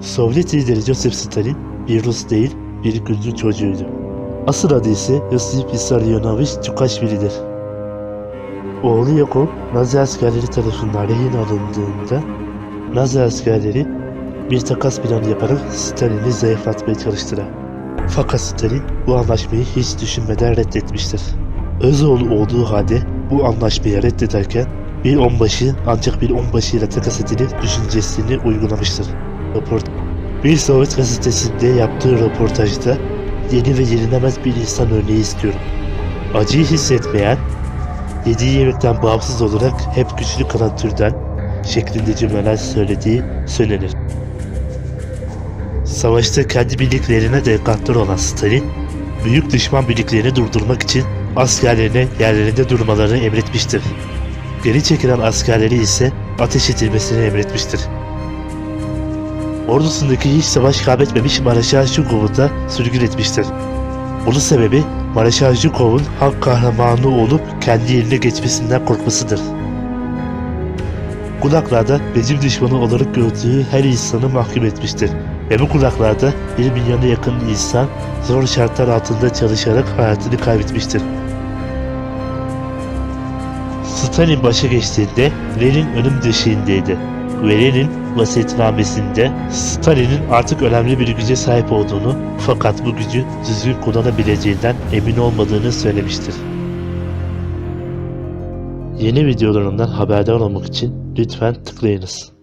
Sovyet lideri Joseph Stalin bir Rus değil, bir Gürcü çocuğuydu. Asıl adı ise Yosif Vissarionovich Çukaşvili'dir. Oğlu Yakov, Nazi askerleri tarafından rehin alındığında Nazi askerleri bir takas planı yaparak Stalin'i zayıflatmaya çalıştılar. Fakat Stalin bu anlaşmayı hiç düşünmeden reddetmiştir. Özoğlu olduğu halde bu anlaşmayı reddederken bir onbaşı ancak bir onbaşıyla takas edilir düşüncesini uygulamıştır. Rapor bir Sovyet gazetesinde yaptığı röportajda yeni ve yenilemez bir insan örneği istiyorum. Acıyı hissetmeyen, yediği yemekten bağımsız olarak hep güçlü kalan türden şeklinde cümleler söylediği söylenir. Savaşta kendi birliklerine de gaddar olan Stalin, büyük düşman birliklerini durdurmak için askerlerine yerlerinde durmalarını emretmiştir. Geri çekilen askerleri ise ateş edilmesini emretmiştir. Ordusundaki hiç savaş kaybetmemiş Maraşal Zhukov'u da sürgün etmiştir. Bunun sebebi Maraşal Zhukov'un halk kahramanı olup kendi yerine geçmesinden korkmasıdır. Kulaklarda rejim düşmanı olarak gördüğü her insanı mahkum etmiştir. Ve bu kulaklarda 1 milyona yakın insan zor şartlar altında çalışarak hayatını kaybetmiştir. Stalin başa geçtiğinde Lenin ölüm döşeğindeydi. Lenin vasiyetnamesinde Stalin'in artık önemli bir güce sahip olduğunu fakat bu gücü düzgün kullanabileceğinden emin olmadığını söylemiştir. Yeni videolarımdan haberdar olmak için lütfen tıklayınız.